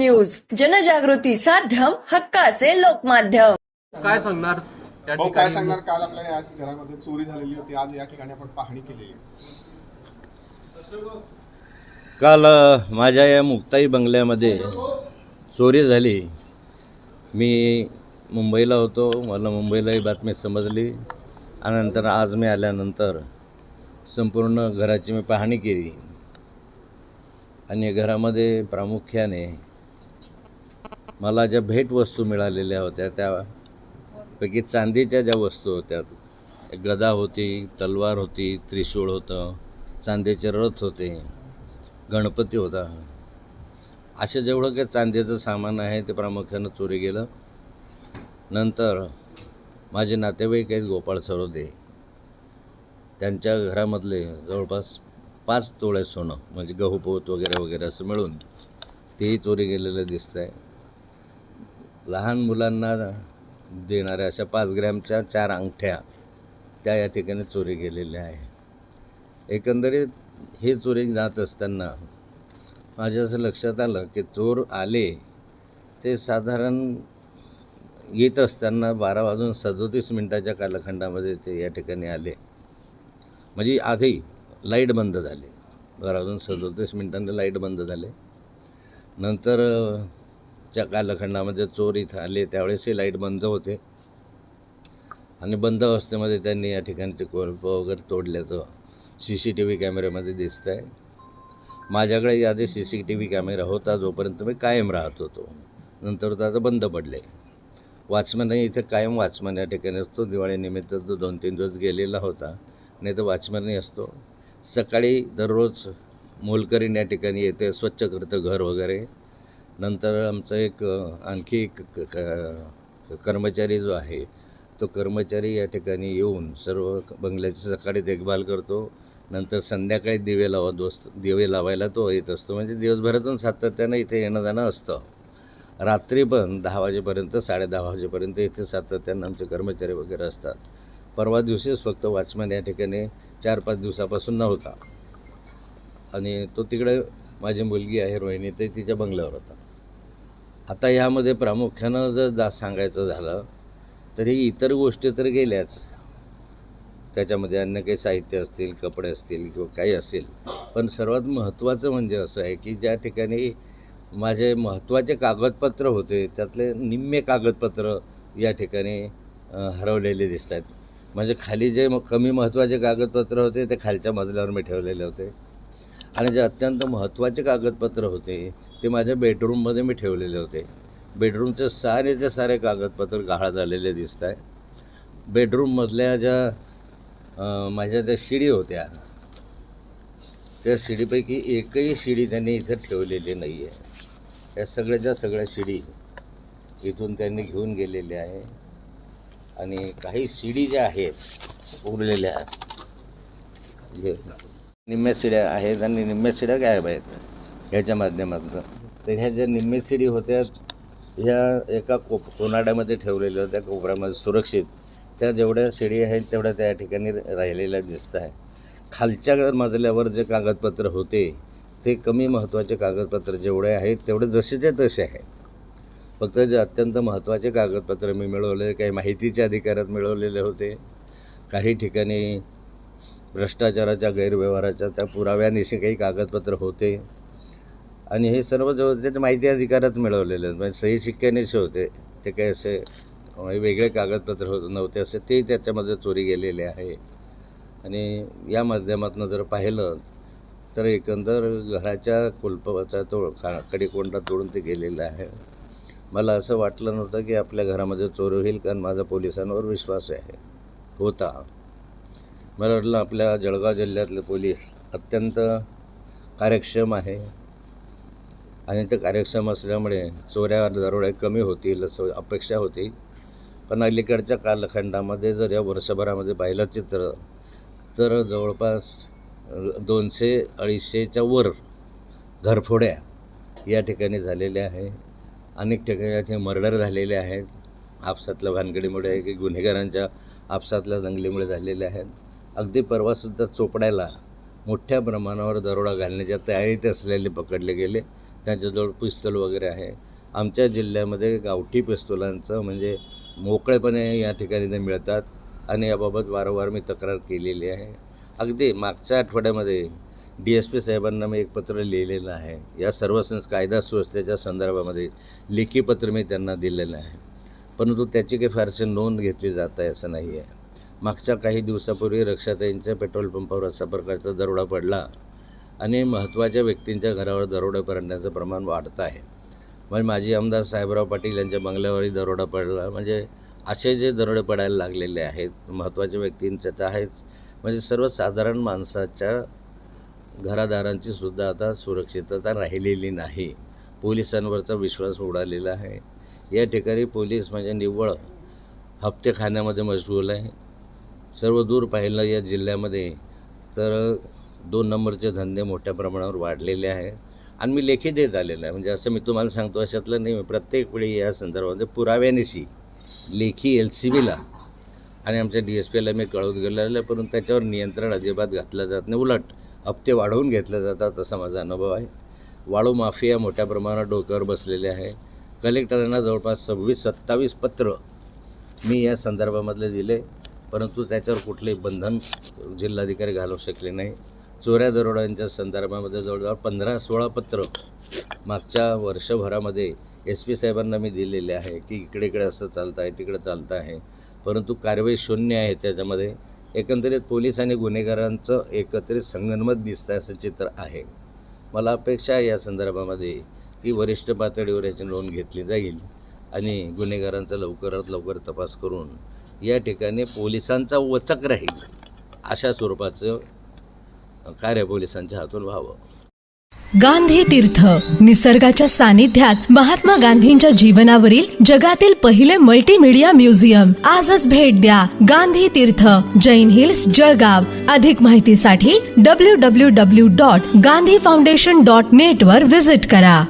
News. जनजागृती साध्यम हक्काचे लोकमाध्यम. काय सांगणार भाऊ काय सांगणार? काल आपल्या या घरामध्ये चोरी झालेली होती. आज या ठिकाणी आपण पाहणी केलेली आहे. काल अ, माझ्या या मुक्ताई बंगल्यामध्ये चोरी झाली. मी मुंबईला होतो. मला मुंबईला ही बातमी समजली. आणि नंतर आज मी आल्यानंतर संपूर्ण घराची मी पाहणी केली. आणि घरामध्ये प्रामुख्याने मला ज्या भेटवस्तू मिळालेल्या होत्या त्यापैकी चांदीच्या ज्या वस्तू होत्या गदा होती तलवार होती त्रिशूळ होतं चांदीचे रथ होते गणपती होता. असे जेवढं काही चांदीचं सामान आहे ते प्रामुख्यानं चोरी गेलं. नंतर माझे नातेवाईक आहेत गोपाळ सरोदे. त्यांच्या घरामधले जवळपास पाच तोळे सोनं म्हणजे गहू पोत वगैरे वगैरे असं मिळून तेही चोरी गेलेलं दिसतं आहे लहान मुलांना देणाऱ्या अशा पाच ग्रॅमच्या चार अंगठ्या त्या या ठिकाणी चोरी गेलेल्या आहे एकंदरीत हे चोरी जात असताना माझ्या असं लक्षात आलं की चोर आले ते साधारण येत असताना बारा वाजून सदोतीस मिनटाच्या कालखंडामध्ये ते या ठिकाणी आले. म्हणजे आधी लाइट बंद झाली. बारा वाजून सदोतीस मिनटांनी लाइट बंद झाले. नंतर च्या कालखंडामध्ये चोर इथं आले त्यावेळेसही लाइट बंद होते. आणि बंद अवस्थेमध्ये त्यांनी या ठिकाणी ते कोल्प वगैरे तोडल्याचं सी सी टी व्ही कॅमेऱ्यामध्ये दिसतं आहे माझ्याकडे यादी C C T V camera होता जोपर्यंत मी कायम राहत होतो. नंतर तो आता बंद पडले वॉचमॅन इथे कायम वॉचमॅन या ठिकाणी असतो. दिवाळीनिमित्त तो दोन तीन दिवस गेलेला होता. नाही तर वॉचमॅनही असतो. सकाळी दररोज मोलकरीण या ठिकाणी येते स्वच्छ करतं घर वगैरे. नंतर आमचं एक आणखी एक क- कर्मचारी जो आहे तो कर्मचारी या ठिकाणी येऊन सर्व बंगल्याची सकाळी देखभाल करतो. नंतर संध्याकाळी दिवे लावत दोस्त दिवे लावायला तो येत असतो. म्हणजे दिवसभरातून सातत्यानं इथे येणं जाणं असतं. रात्री पण दहा वाजेपर्यंत साडे दहा वाजेपर्यंत इथे सातत्यानं आमचे कर्मचारी वगैरे असतात. परवा दिवशीच फक्त वॉचमॅन या ठिकाणी चार पाच दिवसापासून नव्हता. आणि तो तिकडे माझी मुलगी आहे रोहिणी ते तिच्या बंगल्यावर होता. आता ह्यामध्ये प्रामुख्यानं जर दा सांगायचं झालं तरी इतर गोष्टी तर गेल्याच. त्याच्यामध्ये अन्य काही साहित्य असतील कपडे असतील किंवा काही असेल. पण सर्वात महत्त्वाचं म्हणजे असं आहे की ज्या ठिकाणी माझे महत्त्वाचे कागदपत्र होते त्यातले निम्मे कागदपत्र या ठिकाणी हरवलेले दिसत आहेत म्हणजे खाली जे कमी महत्त्वाचे कागदपत्र होते ते खालच्या मजल्यावर मी ठेवलेले होते. आणि जे अत्यंत महत्त्वाचे कागदपत्र होते ते माझ्या बेडरूममध्ये मी ठेवलेले होते. बेडरूमचे सारेचे सारे कागदपत्र गहाळ झालेले दिसत आहे बेडरूममधल्या ज्या माझ्या ज्या शिडी होत्या त्या शिडीपैकी एकही शिडी त्यांनी इथं ठेवलेली नाही आहे या सगळ्याच्या सगळ्या शिडी इथून त्यांनी घेऊन गेलेल्या आहे. आणि काही शिडी ज्या आहेत उरलेल्या जे निम्म्या शिड्या आहेत आणि निम्म्या शिड्या गायब आहेत ह्याच्या माध्यमातून. तर ह्या ज्या निम्म्या शिडी होत्या ह्या एका कोप कोनाड्यामध्ये ठेवलेल्या होत्या कोपऱ्यामध्ये सुरक्षित. त्या जेवढ्या शिडी आहेत तेवढ्या त्या ठिकाणी राहिलेल्या दिसत आहे खालच्या मजल्यावर जे कागदपत्र होते ते कमी महत्त्वाचे कागदपत्र जेवढे आहेत तेवढे जसेच्या तसे आहे फक्त जे अत्यंत महत्त्वाचे कागदपत्र मी मिळवले काही माहितीच्या अधिकारात मिळवलेले होते. काही ठिकाणी भ्रष्टाचाराच्या गैरव्यवहाराच्या त्या पुराव्यानिशी काही कागदपत्र होते. आणि हे सर्व जवळ ते माहिती अधिकारात मिळवलेले आहेत. म्हणजे सही शिक्क्यानेशी होते. ते काही असे म्हणजे वेगळे कागदपत्र होत नव्हते असे. ते त्याच्यामध्ये चोरी गेलेले आहे. आणि या माध्यमातून जर पाहिलं तर एकंदर घराच्या कुलपाचा तो का कडेकोंडा तोडून ते गेलेलं आहे. मला असं वाटलं नव्हतं की आपल्या घरामध्ये चोरी होईल कारण माझा पोलिसांवर विश्वास आहे. होता. मला वाटलं आपल्या जळगाव जिल्ह्यातले पोलीस अत्यंत कार्यक्षम आहे. आणि ते कार्यक्षम असल्यामुळे चोऱ्या दरोड्या कमी होतील असं अपेक्षा होती. पण अलीकडच्या कालखंडामध्ये जर या वर्षभरामध्ये पाहिलं चित्र तर जवळपास दोनशे अडीचशेच्या वर घरफोड्या या ठिकाणी झालेल्या आहे. अनेक ठिकाणी या ठिकाणी मर्डर झालेले आहेत. आपसातल्या भानगडीमुळे की गुन्हेगारांच्या आपसातल्या दंगलीमुळे झालेले आहेत. अगदी परवासुद्धा चोपड्याला मोठ्या प्रमाणावर दरोडा घालण्याच्या तयारीत असलेले पकडले गेले. त्यांच्याजवळ पिस्तूल वगैरे आहे. आमच्या जिल्ह्यामध्ये गावठी पिस्तुलांचं म्हणजे मोकळेपणे या ठिकाणी ते मिळतात आणि याबाबत वारंवार मी तक्रार केलेली आहे. अगदी मागच्या आठवड्यामध्ये डी एस पी साहेबांना मी एक पत्र लिहिलेलं आहे. या सर्व कायदा सुव्यवस्थेच्या संदर्भामध्ये लेखी पत्र मी त्यांना दिलेलं आहे. परंतु त्याची काही फारशी नोंद घेतली जात आहे असं नाही आहे. मागच्या काही दिवसापूर्वी रक्षाताईंच्या पेट्रोल पंपावर अशा प्रकारचा दरोडा पडला आणि महत्त्वाच्या व्यक्तींच्या घरावर दरोडे पडण्याचं प्रमाण वाढतं आहे. म्हणजे माजी आमदार साहेबराव पाटील यांच्या बंगल्यावरही दरोडा पडला. म्हणजे असे जे दरोडे पडायला लागलेले आहेत महत्त्वाच्या व्यक्तींच्या तर आहेच. म्हणजे सर्वसाधारण माणसाच्या घरादारांची सुद्धा आता सुरक्षितता राहिलेली नाही. पोलिसांवरचा विश्वास उडालेला आहे. या ठिकाणी पोलीस म्हणजे निव्वळ हप्ते खाण्यामध्ये मशगूल आहे. सर्व दूर पाहिलं या जिल्ह्यामध्ये तर दोन नंबरचे धंदे मोठ्या प्रमाणावर वाढलेले आहे. आणि मी लेखी देत आलेलं आहे. म्हणजे असं मी तुम्हाला सांगतो अशातलं नाही मी प्रत्येक वेळी या संदर्भामध्ये पुराव्यानिशी लेखी एल सी बीला आणि आमच्या डी एस पीला मी कळवून गेलेलं आहे परंतु त्याच्यावर नियंत्रण अजिबात घातलं जात नाही. उलट हप्ते वाढवून घेतले जातात असा माझा अनुभव आहे. वाळू माफिया मोठ्या प्रमाणात डोक्यावर बसलेले आहे. कलेक्टरांना जवळपास सव्वीस सत्तावीस पत्र मी या संदर्भामधले दिले. परंतु त्याच्यावर कुठलेही बंधन जिल्हाधिकारी घालू शकले नाही. चोऱ्या दरोड्यांच्या संदर्भामध्ये जवळजवळ पंधरा सोळा पत्र मागच्या वर्षभरामध्ये एस पी साहेबांना मी दिलेले आहे की इकडे इकडे असं चालतं आहे तिकडे चालतं आहे परंतु कारवाई शून्य आहे त्याच्यामध्ये. एकंदरीत पोलीस आणि गुन्हेगारांचं एकत्रित संगनमत दिसतं असं चित्र आहे. मला अपेक्षा आहे या संदर्भामध्ये की वरिष्ठ पातळीवर याची नोंद घेतली जाईल आणि गुन्हेगारांचा लवकरात लवकर तपास करून या ठिकाणी पोलिसांचा वचक राहील अशा स्वरूपाचं कार्य पोलिसांच्या हातून व्हावं. गांधी तीर्थ निसर्गाच्या सानिध्यात महात्मा गांधींच्या जीवनावरील जगातील पहिले मल्टीमीडिया म्युझियम आजच भेट द्या गांधी तीर्थ जैन हिल्स जळगाव. अधिक माहितीसाठी W W W dot Gandhi foundation dot net वर विजिट करा.